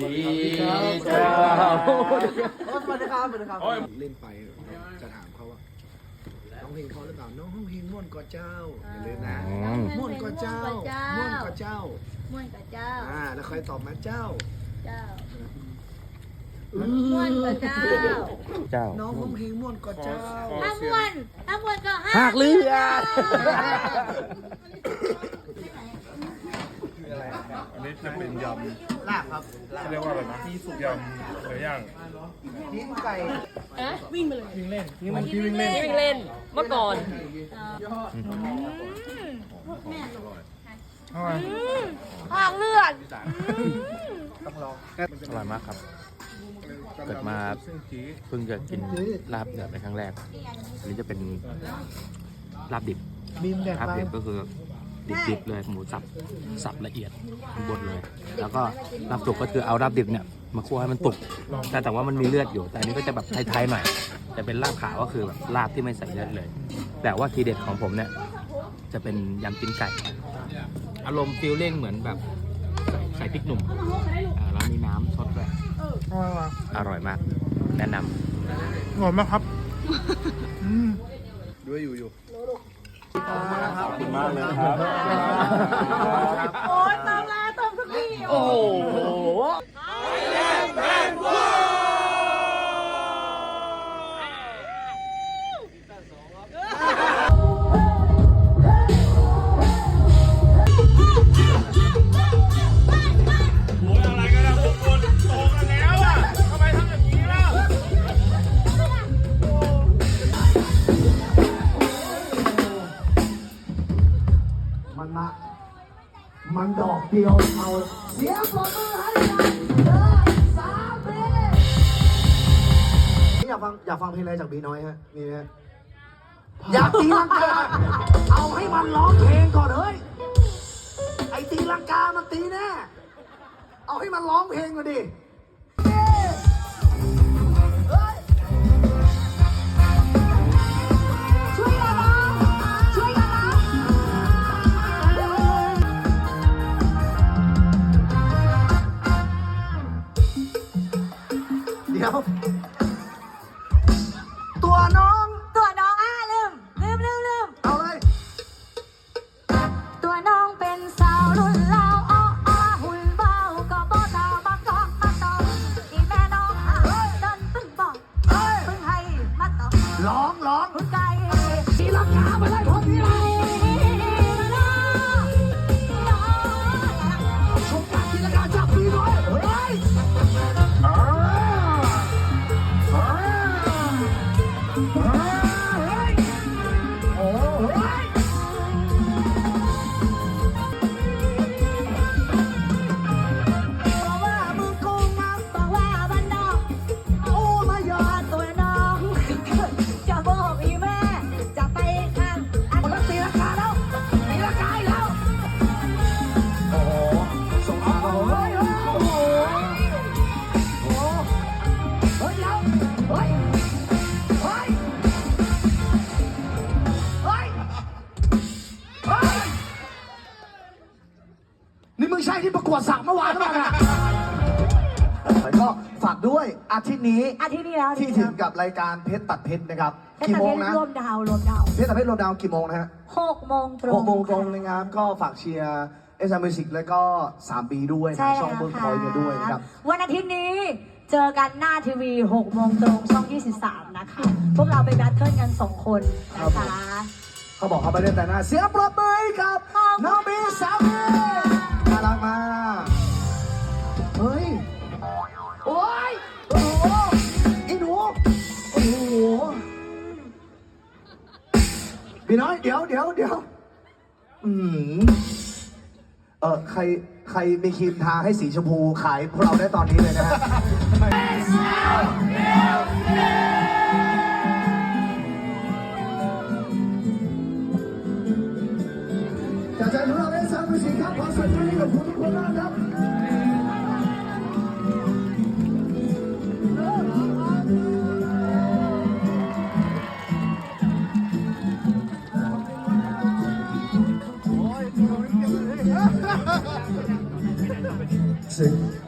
ดีเจ้าสวัสดีครับสวัสดีครับเล่นไปจะถามเขาว่าน้องเพลงเขาหรือเปล่าน้องห้องเพลงม่วนกว่าเจ้าอย่าลืมนะม่วนกว่าเจ้าม่วนกว่าเจ้าม่วนกับเจ้าอ่าแล้วใครตอบมาเจ้า เจ้าม่วนกับเจ้าเจ้าน้องห้องเพลงม่วนกว่าเจ้าถ้าม่วนถ้าม่วนก็หากเรืออั นนี้จะเป็นยลาบครับำเขาเรียกว่าอะไรนะยำเนื้อย่างลิ้นไก่วิ่งเล่นวิ่งเล่นเมื่อก่อนหางเลือดอร่อยมากครับ เกิดมาเพิ่งจะกินลาบเดือดเป็นครั้งแรก อันนี้จะเป็นลาบดิบบินแดกลาบไปดิบก็คือ ดิบๆเลยหมูสับสับละเอียดบดเลย แล้วก็ลาบสุกก็คือเอาลาบดิบเนี่ยมาคั่วให้มันตุกแต่แต่ว่ามันมีเลือดอยู่ แต่อันนี้ก็จะแบบไทยๆหน่อยจะเป็นลาบขาวก็คือแบบลาบที่ไม่ใส่เลือดเลย แต่ว่าทีเด็ดของผมเนี่ยจะเป็นยำจิ้นไก่ อารมณ์ฟิลลิ่งเหมือนแบบใส่ใส่พริกหนุ่มอ่าแล้วมีน้ำซดด้วยอร่อยมาก แนะนำงอมากครับ ด้วยอยู่อยู่ ขอบคุณมากเลยครับ โอ้ยตามแล้วตามทุกที่ โอ้โห มันมามันดอกเดียวเอาเสียงปรบมือให้กันเด้อสามเพลงอยากฟังอยากฟังเพลงอะไรจากบีน้อยฮะมีไหมฮะอยากตีลังกา เอาให้มันร้องเพลงก่อนเฮ้ย ไอตีลังกามันตีแน่ เอาให้มันร้องเพลงก่อนดิ อาทิตย์นี้อาทิตย์ที่แล้วที่ถึงกับรายการเพชรตัดเพชรนะครับเป็นกี่ตะโมเพ็งนนะรวมดาวรวมดาวเพชรตัดเพชรโรดดาวน์กี่โมงนะฮะหกโมงตรง หกโมงตรงนะครับก็ฝากเชียร์เอสเอ็มมิสิกแล้วก็3ปีด้วยใช่ทางช่องแล้วเบิร์กพค่ะอยต์ด้วยนะครับ วันอาทิตย์นี้เจอกันหน้าทีวี 6 โมงตรงช่อง 23 นะคะ พวกเราไปแบทเทิลกัน 2 คนนะคะ เขาบอกเขาไปเล่นแต่หน้า เสียงปรบมือให้กับขอบคุณน้องบีสามีน่ารักมากเฮ้ย พี่น้อยเดี๋ยวเดี๋ยวเดี๋ยวอืมเออใครใครมีครีมทาให้สีชมพูขายพวกเราได้ตอนนี้เลยนะฮะจ โ